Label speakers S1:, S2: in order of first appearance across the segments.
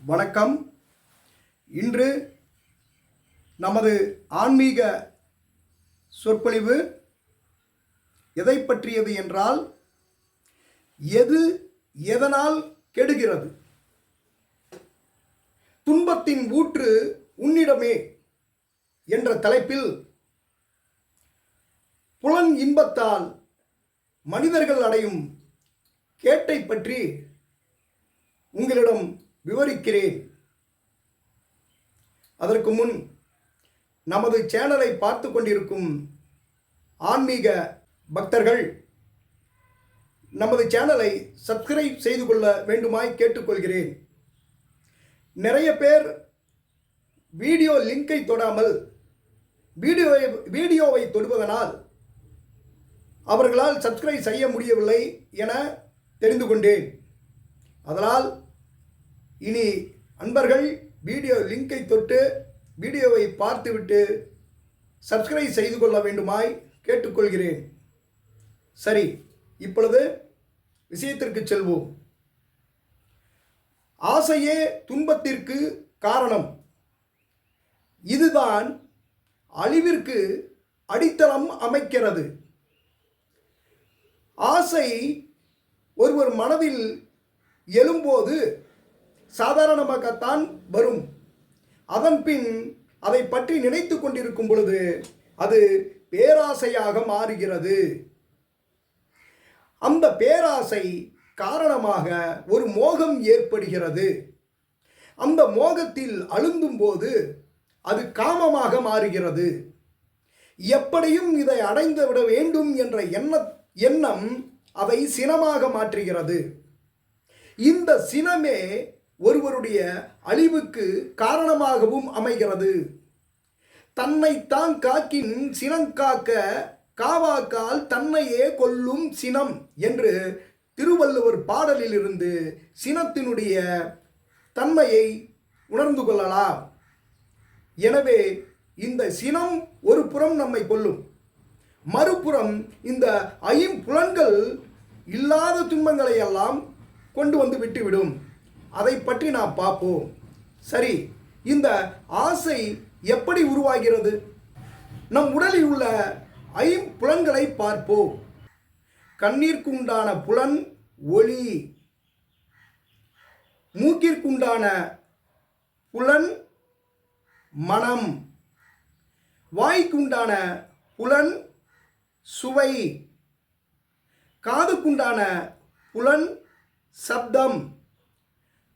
S1: வணக்கம். இன்று நமது ஆன்மீக சொற்பொழிவு எதை பற்றியது என்றால் எது எதனால் கெடுகிறது? துன்பத்தின் ஊற்று உன்னிடமே என்ற தலைப்பில் புலன் இன்பத்தால் மனிதர்கள் அடையும் கேட்டை பற்றி உங்களிடம் விவரிக்கிறேன். அதற்கு முன் நமது சேனலை பார்த்து கொண்டிருக்கும் ஆன்மீக பக்தர்கள் நமது சேனலை சப்ஸ்கிரைப் செய்து கொள்ள வேண்டுமாய் கேட்டுக்கொள்கிறேன். நிறைய பேர் வீடியோ லிங்கை தொடாமல் வீடியோவை வீடியோவை தொடுவதனால் அவர்களால் சப்ஸ்கிரைப் செய்ய முடியவில்லை என தெரிந்து கொண்டேன். அதனால் இனி அன்பர்கள் வீடியோ லிங்கை தொட்டு வீடியோவை பார்த்துவிட்டு சப்ஸ்கிரைப் செய்து கொள்ள வேண்டுமாய் கேட்டுக்கொள்கிறேன். சரி இப்பொழுது விஷயத்திற்கு செல்வோம். ஆசையே துன்பத்திற்கு காரணம். இதுதான் அழிவிற்கு அடித்தளம் அமைக்கிறது. ஆசை ஒருவர் மனதில் எழும்போது சாதாரணமாகத்தான் வரும். அதன் பின் அதை பற்றி நினைத்து கொண்டிருக்கும் பொழுது அது பேராசையாக மாறுகிறது. அந்த பேராசை காரணமாக ஒரு மோகம் ஏற்படுகிறது. அந்த மோகத்தில் அழுந்தும் போது அது காமமாக மாறுகிறது. எப்படியும் இதை அடைந்து விட வேண்டும் என்ற எண்ண எண்ணம் அதை சினமாக மாற்றுகிறது. இந்த சினமே ஒருவருடைய அழிவுக்கு காரணமாகவும் அமைகிறது. தன்னைத்தான் காக்கின் சினங்காக்க காவாக்கால் தன்னையே கொல்லும் சினம் என்று திருவள்ளுவர் பாடலிலிருந்து சினத்தினுடைய தன்மையை உணர்ந்து கொள்ளலாம். எனவே இந்த சினம் ஒரு புறம் நம்மை கொல்லும். மறுபுறம் இந்த ஐம்புலன்கள் இல்லாத துன்பங்களை எல்லாம் கொண்டு வந்து விட்டுவிடும். அதை பற்றி நாம் பார்ப்போம். சரி இந்த ஆசை எப்படி உருவாகிறது? நம் உடலில் உள்ள ஐம்புலன்களை பார்ப்போம். கண்ணீர்க்குண்டான புலன் ஒளி. மூக்கிற்குண்டான புலன் மனம். வாய்க்குண்டான புலன் சுவை. காதுக்குண்டான புலன் சப்தம்.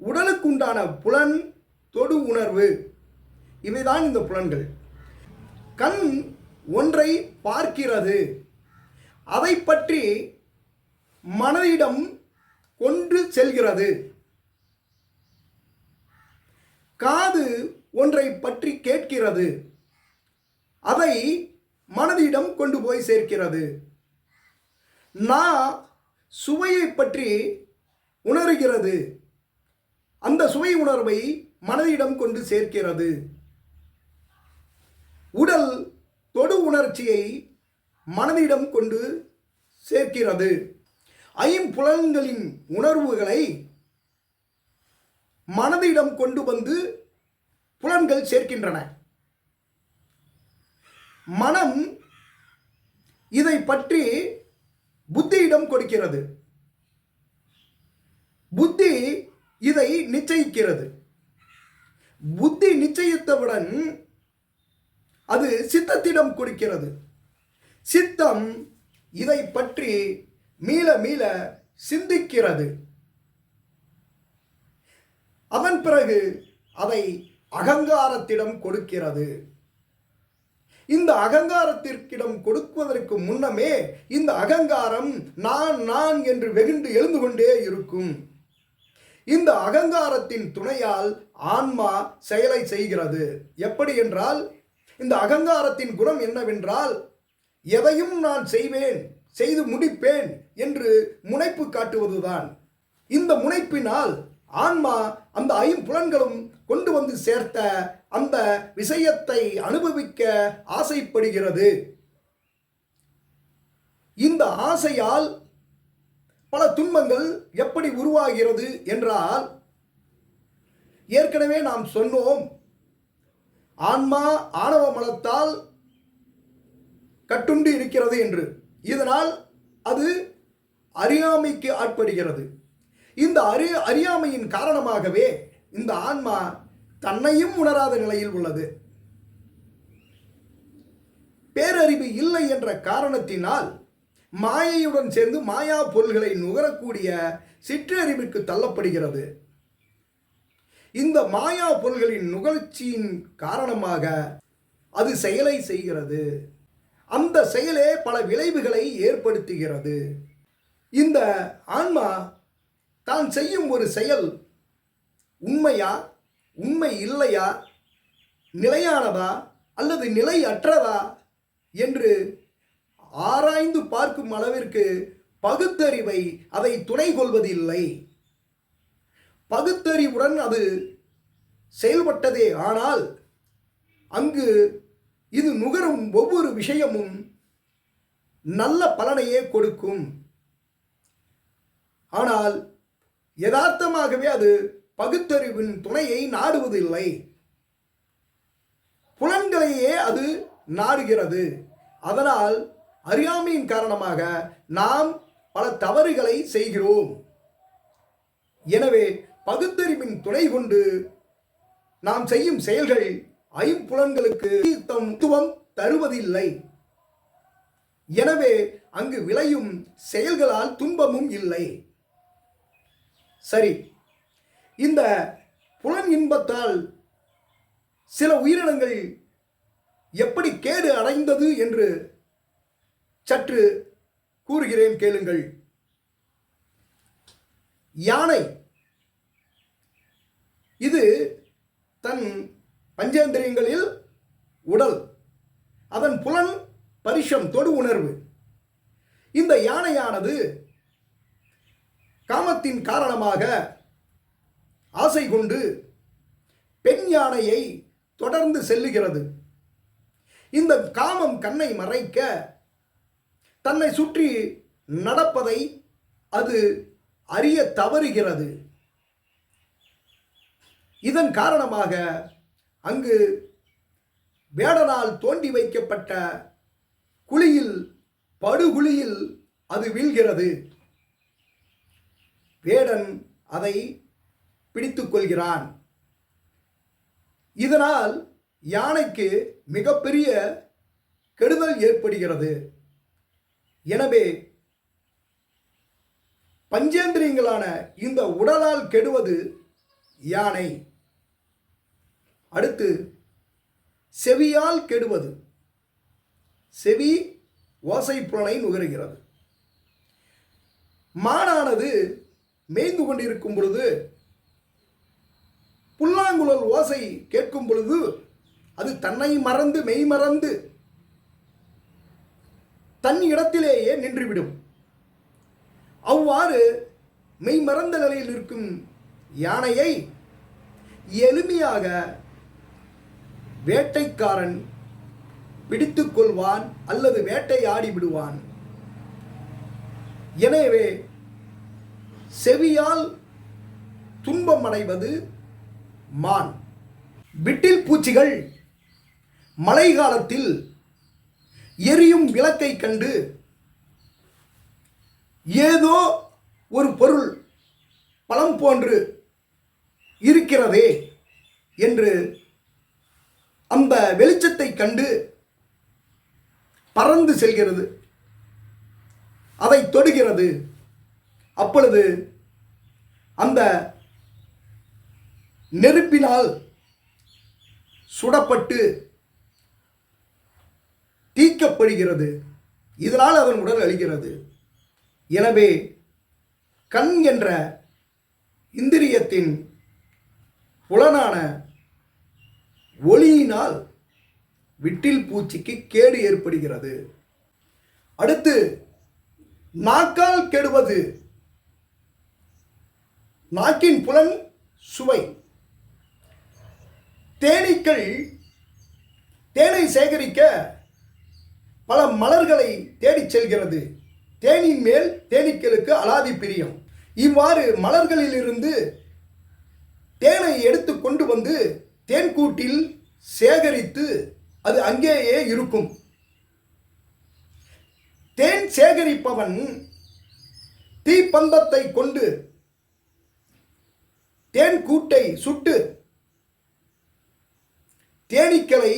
S1: உடலுக்குண்டான புலன் தொடு உணர்வு. இவைதான் இந்த புலன்கள். கண் ஒன்றை பார்க்கிறது. அதை பற்றி மனதிடம் கொண்டு செல்கிறது. காது ஒன்றை பற்றி கேட்கிறது. அதை மனதிடம் கொண்டு போய் சேர்க்கிறது. நான் சுவையை பற்றி உணர்கிறது. அந்த சுவை உணர்வை மனதிடம் கொண்டு சேர்க்கிறது. உடல் தொடு உணர்ச்சியை மனதிடம் கொண்டு சேர்க்கிறது. ஐம்புலன்களின் உணர்வுகளை மனதிடம் கொண்டு வந்து புலன்கள் சேர்க்கின்றன. மனம் இதை பற்றி புத்தியிடம் கொடுக்கிறது. புத்தி இதை நிச்சயிக்கிறது. புத்தி நிச்சயித்தவுடன் அது சித்தத்திடம் கொடுக்கிறது. சித்தம் இதை பற்றி மீள மீள சிந்திக்கிறது. அதன் பிறகு அதை அகங்காரத்திடம் கொடுக்கிறது. இந்த அகங்காரத்திற்கிடம் கொடுப்பதற்கு முன்னமே இந்த அகங்காரம் நான் நான் என்று வெகுண்டு எழுந்து கொண்டே இருக்கும். இந்த அகங்காரத்தின் துணையால் ஆன்மா செயலை செய்கிறது. எப்படி என்றால் இந்த அகங்காரத்தின் குணம் என்னவென்றால் எதையும் நான் செய்வேன் செய்து முடிப்பேன் என்று முனைப்பு காட்டுவதுதான். இந்த முனைப்பினால் ஆன்மா அந்த ஐம்புலன்களும் கொண்டு வந்து சேர்த்த அந்த விஷயத்தை அனுபவிக்க ஆசைப்படுகிறது. இந்த ஆசையால் பல துன்பங்கள் எப்படி உருவாகிறது என்றால் ஏற்கனவே நாம் சொன்னோம் ஆன்மா ஆணவ மலத்தால் கட்டுண்டு இருக்கிறது என்று. இதனால் அது அறியாமைக்கு ஆட்படுகிறது. இந்த அறி அறியாமையின் காரணமாகவே இந்த ஆன்மா தன்னையும் உணராத நிலையில் உள்ளது. பேரறிவு இல்லை என்ற காரணத்தினால் மாயையுடன் சேர்ந்து மாயா பொருள்களை நுகரக்கூடிய சிற்றறிவிற்கு தள்ளப்படுகிறது. இந்த மாயா பொருள்களின் நுகர்ச்சியின் காரணமாக அது செயலை செய்கிறது. அந்த செயலே பல விளைவுகளை ஏற்படுத்துகிறது. இந்த ஆன்மா தான் செய்யும் ஒரு செயல் உண்மையா உண்மை இல்லையா நிலையானதா அல்லது நிலையற்றதா என்று ஆராய்ந்து பார்க்கும் அளவிற்கு பகுத்தறிவை அதை துணை கொள்வதில்லை. பகுத்தறிவுடன் அது செயல்பட்டதே ஆனால் அங்கு இது நுகரும் ஒவ்வொரு விஷயமும் நல்ல பலனையே கொடுக்கும். ஆனால் யதார்த்தமாகவே அது பகுத்தறிவின் துணையை நாடுவதில்லை. புலன்களையே அது நாடுகிறது. அதனால் அறியாமையின் காரணமாக நாம் பல தவறுகளை செய்கிறோம். எனவே பகுத்தறிவின் துணை கொண்டு நாம் செய்யும் செயல்கள் ஐம்புலன்களுக்கு தத்துவம் தருவதில்லை. எனவே அங்கு விளையும் செயல்களால் துன்பமும் இல்லை. சரி இந்த புலன் இன்பத்தால் சில உயிரினங்கள் எப்படி கேடு அடைந்தது என்று சற்று கூறுகிறேன் கேளுங்கள். யானை. இது தன் பஞ்சேந்திரியங்களில் உடல் அதன் புலன் பரிஷம் தொடு உணர்வு. இந்த யானையானது காமத்தின் காரணமாக ஆசை கொண்டு பெண் யானையை தொடர்ந்து செல்லுகிறது. இந்த காமம் கண்ணை மறைக்க தன்னை சுற்றி நடப்பதை அது அறிய தவறுகிறது. இதன் காரணமாக அங்கு வேடனால் தோண்டி வைக்கப்பட்ட குழியில் படுகுழியில் அது வீழ்கிறது. வேடன் அதை பிடித்துக்கொள்கிறான் இதனால் யானைக்கு மிகப்பெரிய கெடுதல் ஏற்படுகிறது. எனவே பஞ்சேந்திரியங்களான இந்த உடலால் கெடுவது யானை. அடுத்து செவியால் கெடுவது. செவி ஓசை புலனை நுகர்கிறது. மானானது மேய்ந்து கொண்டிருக்கும் பொழுது புல்லாங்குழல் ஓசை கேட்கும் பொழுது அது தன்னை மறந்து மெய் மறந்து தன் இடத்திலேயே நின்றுவிடும். அவ்வாறு மெய்மறந்த நிலையில் இருக்கும் யானையை எளிமையாக வேட்டைக்காரன் பிடித்துக்கொள்வான் அல்லது வேட்டையாடி விடுவான். எனவே செவியால் துன்பம் அடைவது மான். விட்டில் பூச்சிகள் மழை காலத்தில் எரியும் விளக்கை கண்டு ஏதோ ஒரு பொருள் பழம் போன்று இருக்கிறதே என்று அந்த வெளிச்சத்தை கண்டு பறந்து செல்கிறது. அதை தொடுகிறது. அப்பொழுது அந்த நெருப்பினால் சுடப்பட்டு தீக்கப்படுகிறது இதனால் அவன் உடல் அழிகிறது. எனவே கண் என்ற இந்திரியத்தின் புலனான ஒளியினால் விட்டில் பூச்சிக்கு கேடு ஏற்படுகிறது. அடுத்து நாக்கால் கெடுவது. நாக்கின் புலன் சுவை. தேனீக்கள் தேனை சேகரிக்க பல மலர்களை தேடிச் செல்கிறது. தேனின் மேல் தேனீக்களுக்கு அலாதி பிரியம். இவ்வாறு மலர்களிலிருந்து தேனை எடுத்து கொண்டு வந்து தேன்கூட்டில் சேகரித்து அது அங்கேயே இருக்கும். தேன் சேகரிப்பவன் தீப்பந்தத்தை கொண்டு தேன் கூட்டை சுட்டு தேனீக்களை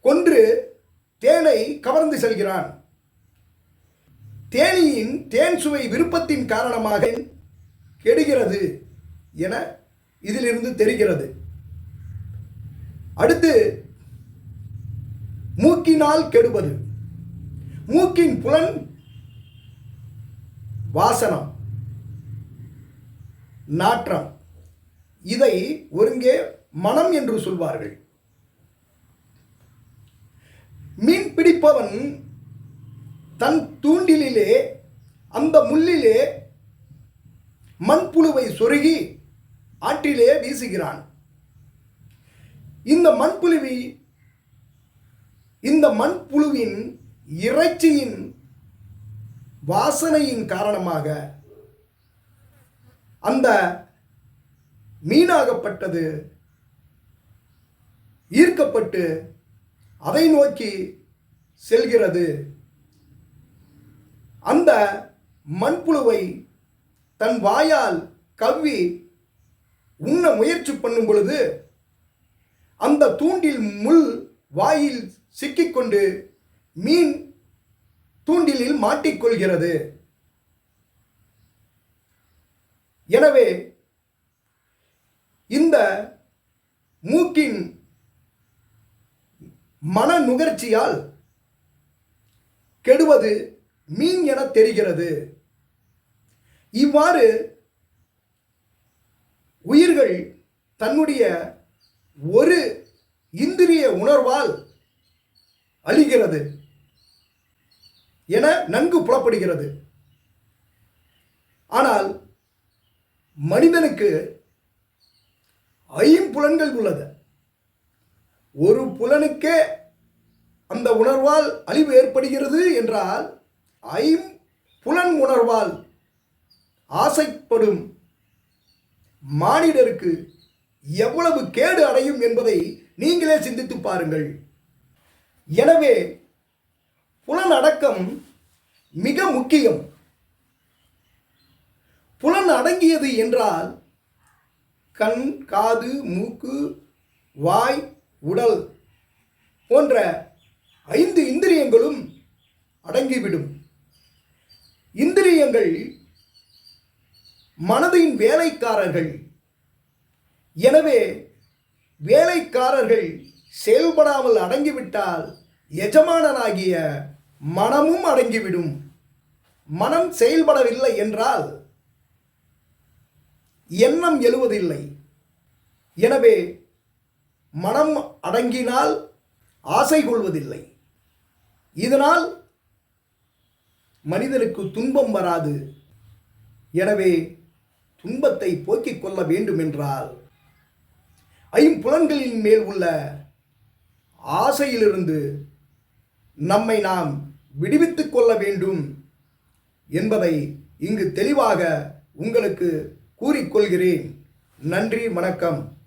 S1: கொன்று தேனை கவர்ந்து செல்கிறான். தேனியின் தேன் சுவை விருப்பத்தின் காரணமாக கெடுகிறது என இதிலிருந்து தெரிகிறது. அடுத்து மூக்கினால் கெடுவது. மூக்கின் புலன் வாசனம் நாற்றம். இதை ஒருங்கே மனம் என்று சொல்வார்கள். மீன் பிடிப்பவன் தன் தூண்டிலே அந்த முள்ளிலே மண்புழுவை சொருகி ஆற்றிலே வீசுகிறான். இந்த மண்புழுவி இந்த மண்புழுவின் இறைச்சியின் வாசனையின் காரணமாக அந்த மீனாகப்பட்டது ஈர்க்கப்பட்டு அதை நோக்கி செல்கிறது. அந்த மண்புழுவை தன் வாயால் கவ்வி உண்ண முயற்சி பண்ணும் பொழுது அந்த தூண்டில் முள் வாயில் சிக்கிக்கொண்டு மீன் தூண்டிலில் மாட்டிக்கொள்கிறது. எனவே இந்த மூக்கின் மன நுகர்ச்சியால் கெடுவது மீன் என தெரிகிறது. இவ்வாறு உயிர்கள் தன்னுடைய ஒரு இந்திரிய உணர்வால் அழிகிறது என நன்கு புலப்படுகிறது. ஆனால் மனிதனுக்கு ஐம்புலன்கள் உள்ளது. ஒரு புலனுக்கே அந்த உணர்வால் அழிவு ஏற்படுகிறது என்றால் ஐம்புலன் உணர்வால் ஆசைப்படும் மானிடருக்கு எவ்வளவு கேடு அடையும் என்பதை நீங்களே சிந்தித்து பாருங்கள். எனவே புலனடக்கம் மிக முக்கியம். புலன் அடங்கியது என்றால் கண் காது மூக்கு வாய் உடல் போன்ற ஐந்து இந்திரியங்களும் அடங்கிவிடும். இந்திரியங்கள் மனதின் வேலைக்காரர்கள். எனவே வேலைக்காரர்கள் செயல்படாமல் அடங்கிவிட்டால் எஜமானனாகிய மனமும் அடங்கிவிடும். மனம் செயல்படவில்லை என்றால் எண்ணம் எழுவதில்லை. எனவே மனம் அடங்கினால் ஆசை கொள்வதில்லை. இதனால் மனிதனுக்கு துன்பம் வராது. எனவே துன்பத்தை போக்கிக் கொள்ள வேண்டுமென்றால் ஐம்புலன்களின் மேல் உள்ள ஆசையிலிருந்து நம்மை நாம் விடுவித்துக் கொள்ள வேண்டும் என்பதை இங்கு தெளிவாக உங்களுக்கு கூறிக்கொள்கிறேன் நன்றி வணக்கம்.